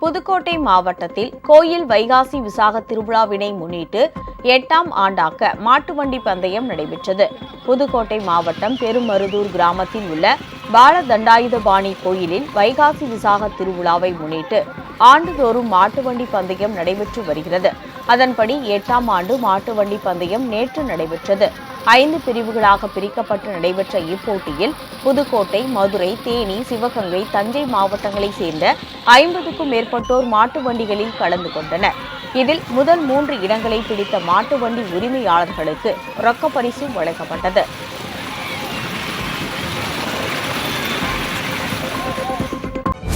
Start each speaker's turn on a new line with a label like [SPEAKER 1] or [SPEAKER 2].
[SPEAKER 1] புதுக்கோட்டை மாவட்டத்தில் கோயில் வைகாசி விசாக திருவிழாவினை முன்னிட்டு எட்டாம் ஆண்டாக்க மாட்டு வண்டி பந்தயம் நடைபெற்றது. புதுக்கோட்டை மாவட்டம் பெருமருதூர் கிராமத்தில் உள்ள பாலதண்டாயுதபாணி கோயிலில் வைகாசி விசாக திருவிழாவை முன்னிட்டு ஆண்டுதோறும் மாட்டு வண்டி பந்தயம் நடைபெற்று வருகிறது. அதன்படி எட்டாம் ஆண்டு மாட்டு வண்டி பந்தயம் நேற்று நடைபெற்றது. ஐந்து பிரிவுகளாக பிரிக்கப்பட்டு நடைபெற்ற இப்போட்டியில் புதுக்கோட்டை மதுரை தேனி சிவகங்கை தஞ்சை மாவட்டங்களைச் சேர்ந்த ஐம்பதுக்கும் மேற்பட்டோர் மாட்டு வண்டிகளில் கலந்து கொண்டனர். இதில் முதல் மூன்று இடங்களை பிடித்த மாட்டு வண்டி உரிமையாளர்களுக்கு ரொக்கப்பரிசும் வழங்கப்பட்டது.